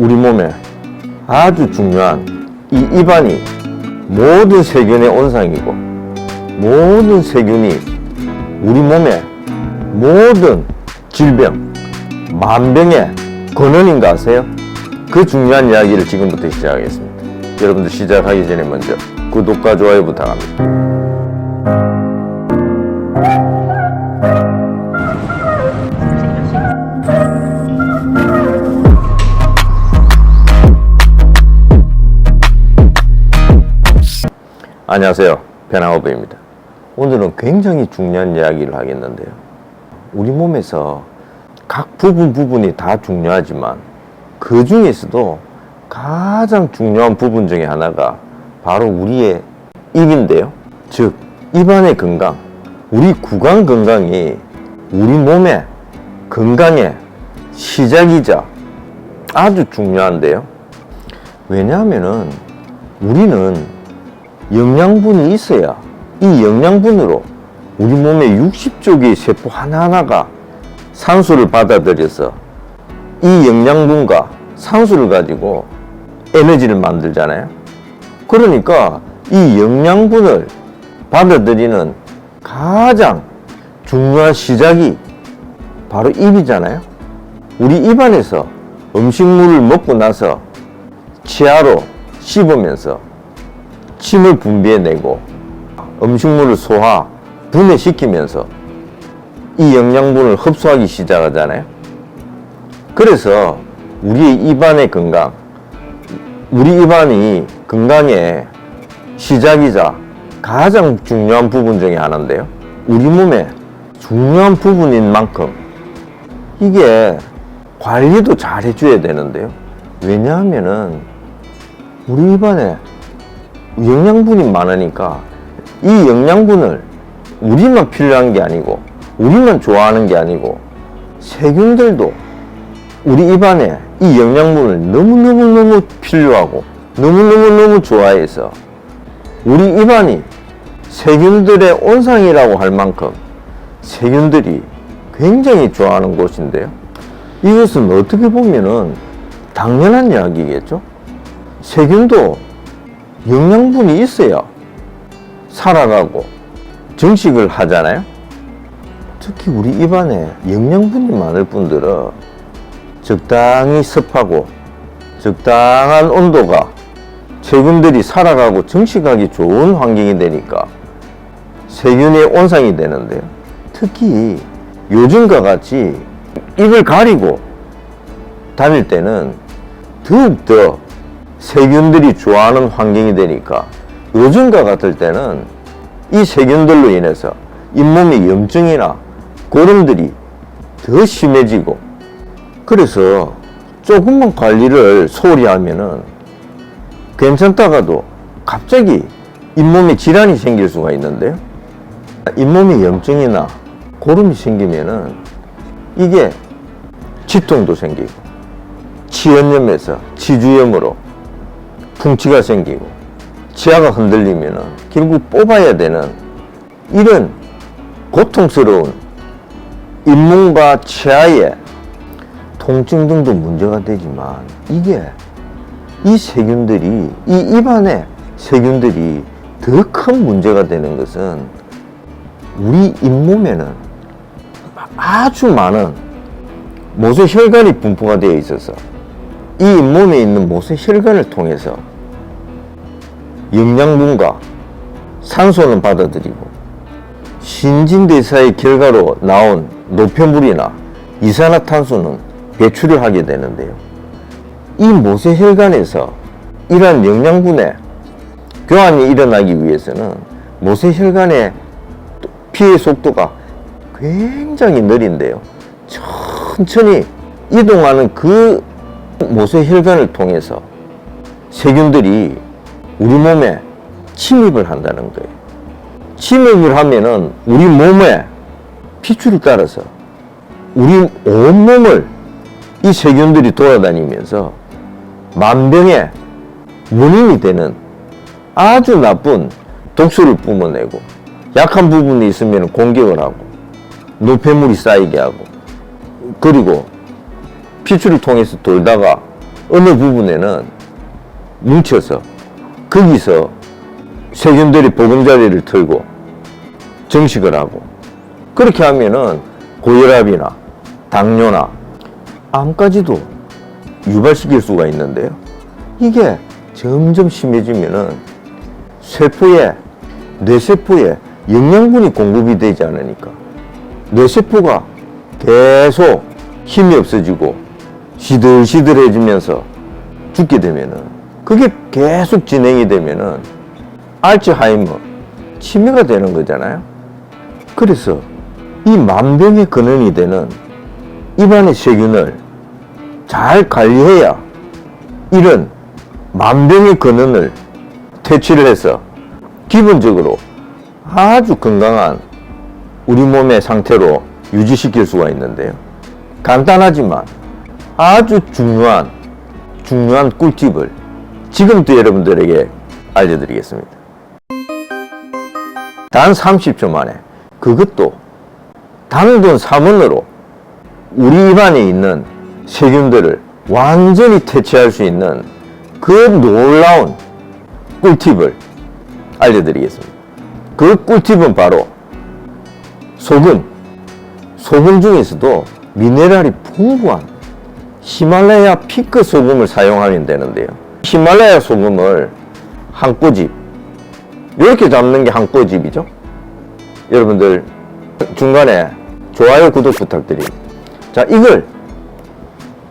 우리 몸에 아주 중요한 이 입안이 모든 세균의 온상이고 모든 세균이 우리 몸의 모든 질병, 만병의 근원인 거 아세요? 그 중요한 이야기를 지금부터 시작하겠습니다. 여러분들 시작하기 전에 먼저 구독과 좋아요 부탁합니다. 안녕하세요. 변화오브입니다. 오늘은 굉장히 중요한 이야기를 하겠는데요. 우리 몸에서 각 부분 부분이 다 중요하지만 그 중에서도 가장 중요한 부분 중에 하나가 바로 우리의 입인데요. 즉, 입안의 건강, 우리 구강 건강이 우리 몸의 건강의 시작이자 아주 중요한데요. 왜냐하면은 우리는 영양분이 있어야 이 영양분으로 우리 몸의 60조 개의 세포 하나하나가 산소를 받아들여서 이 영양분과 산소를 가지고 에너지를 만들잖아요. 그러니까 이 영양분을 받아들이는 가장 중요한 시작이 바로 입이잖아요. 우리 입안에서 음식물을 먹고 나서 치아로 씹으면서 침을 분비해내고 음식물을 소화, 분해시키면서 이 영양분을 흡수하기 시작하잖아요. 그래서 우리의 입안의 건강, 우리 입안이 건강의 시작이자 가장 중요한 부분 중에 하나인데요. 우리 몸의 중요한 부분인 만큼 이게 관리도 잘 해줘야 되는데요. 왜냐하면은 우리 입안에 영양분이 많으니까 이 영양분을 우리만 필요한 게 아니고 우리만 좋아하는 게 아니고 세균들도 우리 입안에 이 영양분을 너무너무너무 필요하고 너무너무너무 좋아해서 우리 입안이 세균들의 온상이라고 할 만큼 세균들이 굉장히 좋아하는 곳인데요. 이것은 어떻게 보면은 당연한 이야기겠죠? 세균도 영양분이 있어야 살아가고 정식을 하잖아요. 특히 우리 입안에 영양분이 많을 분들은 적당히 습하고 적당한 온도가 세균들이 살아가고 정식하기 좋은 환경이 되니까 세균의 온상이 되는데요. 특히 요즘과 같이 입을 가리고 다닐 때는 더욱더 세균들이 좋아하는 환경이 되니까 요즘과 같을 때는 이 세균들로 인해서 잇몸의 염증이나 고름들이 더 심해지고 그래서 조금만 관리를 소홀히 하면은 괜찮다가도 갑자기 잇몸에 질환이 생길 수가 있는데요. 잇몸에 염증이나 고름이 생기면은 이게 치통도 생기고 치연염에서 치주염으로 풍치가 생기고 치아가 흔들리면은 결국 뽑아야 되는 이런 고통스러운 잇몸과 치아의 통증 등도 문제가 되지만 이게 이 세균들이 이 입안에 세균들이 더 큰 문제가 되는 것은 우리 잇몸에는 아주 많은 모세 혈관이 분포가 되어 있어서 이 잇몸에 있는 모세 혈관을 통해서 영양분과 산소는 받아들이고 신진대사의 결과로 나온 노폐물이나 이산화탄소는 배출을 하게 되는데요. 이 모세 혈관에서 이러한 영양분의 교환이 일어나기 위해서는 모세 혈관의 피해 속도가 굉장히 느린데요. 천천히 이동하는 그 모세 혈관을 통해서 세균들이 우리 몸에 침입을 한다는 거예요. 침입을 하면은 우리 몸의 피출을 따라서 우리 온몸을 이 세균들이 돌아다니면서 만병의 원인이 되는 아주 나쁜 독소를 뿜어내고 약한 부분이 있으면 공격을 하고 노폐물이 쌓이게 하고 그리고 피출을 통해서 돌다가 어느 부분에는 뭉쳐서 거기서 세균들이 보금자리를 털고 정식을 하고 그렇게 하면은 고혈압이나 당뇨나 암까지도 유발시킬 수가 있는데요. 이게 점점 심해지면은 세포에 뇌세포에 영양분이 공급이 되지 않으니까 뇌세포가 계속 힘이 없어지고 시들시들해지면서 죽게 되면은 그게 계속 진행이 되면은 알츠하이머 치매가 되는 거잖아요. 그래서 이 만병의 근원이 되는 입안의 세균을 잘 관리해야 이런 만병의 근원을 퇴치를 해서 기본적으로 아주 건강한 우리 몸의 상태로 유지시킬 수가 있는데요. 간단하지만 아주 중요한 중요한 꿀팁을 지금부터 여러분들에게 알려드리겠습니다. 단 30초 만에 그것도 단돈 3원으로 우리 입안에 있는 세균들을 완전히 퇴치할 수 있는 그 놀라운 꿀팁을 알려드리겠습니다. 그 꿀팁은 바로 소금. 소금 중에서도 미네랄이 풍부한 히말라야 피크 소금을 사용하면 되는데요. 히말라야 소금을 한 꼬집, 이렇게 잡는 게 한 꼬집이죠. 여러분들 중간에 좋아요, 구독 부탁드립니다. 자, 이걸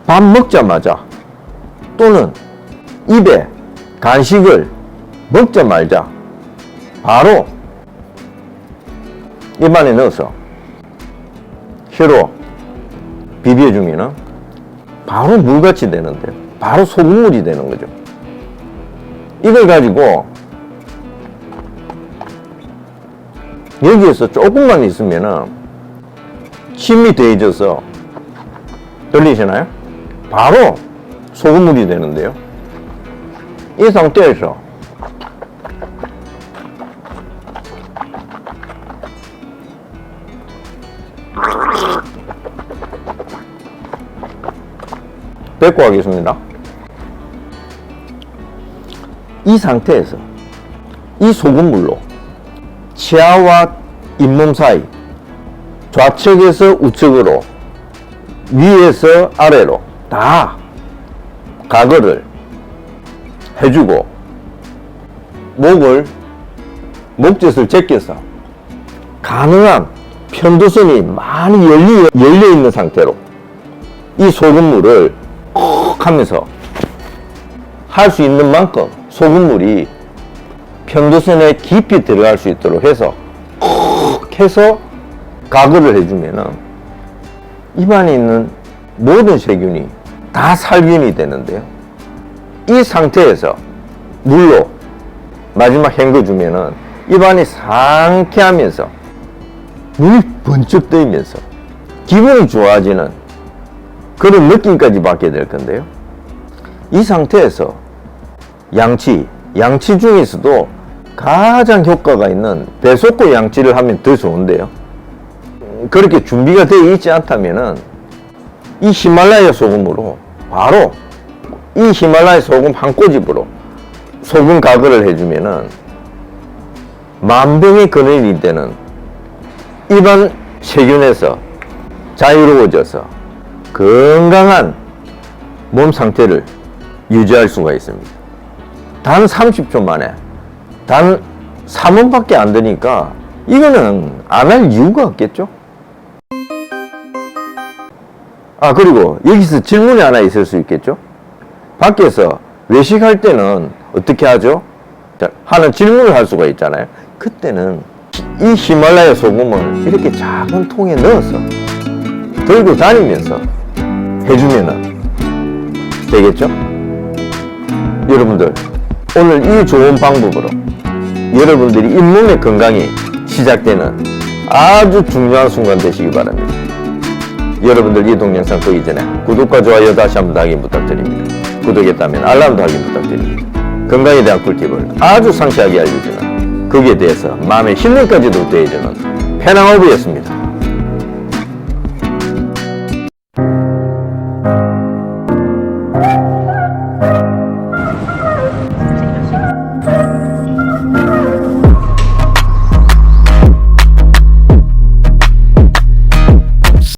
밥 먹자마자 또는 입에 간식을 먹자마자 바로 입안에 넣어서 혀로 비벼주면은 바로 물같이 되는데 바로 소금물이 되는 거죠. 이걸 가지고 여기에서 조금만 있으면은 침이 데해져서 들리시나요? 바로 소금물이 되는데요. 이 상태에서 뱉고 하겠습니다. 이 상태에서 이 소금물로 치아와 잇몸 사이 좌측에서 우측으로 위에서 아래로 다 가거를 해주고 목을 목젖을 제껴서 가능한 편도선이 많이 열리, 열려 있는 상태로 이 소금물을 콕 하면서 할 수 있는 만큼 소금물이 편도선에 깊이 들어갈 수 있도록 해서 콕 해서 가글을 해주면은 입안에 있는 모든 세균이 다 살균이 되는데요. 이 상태에서 물로 마지막 헹궈주면은 입안이 상쾌하면서 눈이 번쩍 뜨이면서 기분이 좋아지는 그런 느낌까지 받게 될 건데요. 이 상태에서 양치, 양치 중에서도 가장 효과가 있는 배속고 양치를 하면 더 좋은데요. 그렇게 준비가 되어 있지 않다면은 이 히말라야 소금으로 바로 이 히말라야 소금 한 꼬집으로 소금 가글을 해주면은 만병의 근원이 되는 입안 세균에서 자유로워져서 건강한 몸 상태를 유지할 수가 있습니다. 단 30초 만에 단 3원밖에 안 되니까 이거는 안 할 이유가 없겠죠? 아, 그리고 여기서 질문이 하나 있을 수 있겠죠? 밖에서 외식할 때는 어떻게 하죠? 자, 하는 질문을 할 수가 있잖아요. 그때는 이 히말라야 소금을 이렇게 작은 통에 넣어서 들고 다니면서 해주면은 되겠죠? 여러분들, 오늘 이 좋은 방법으로 여러분들이 잇몸의 건강이 시작되는 아주 중요한 순간 되시기 바랍니다. 여러분들 이 동영상 보기 전에 구독과 좋아요 다시 한번 더 확인 부탁드립니다. 구독했다면 알람도 확인 부탁드립니다. 건강에 대한 꿀팁을 아주 상세하게 알려주는 거기에 대해서 마음의 힐링까지도 더해주는 페낭오브였습니다.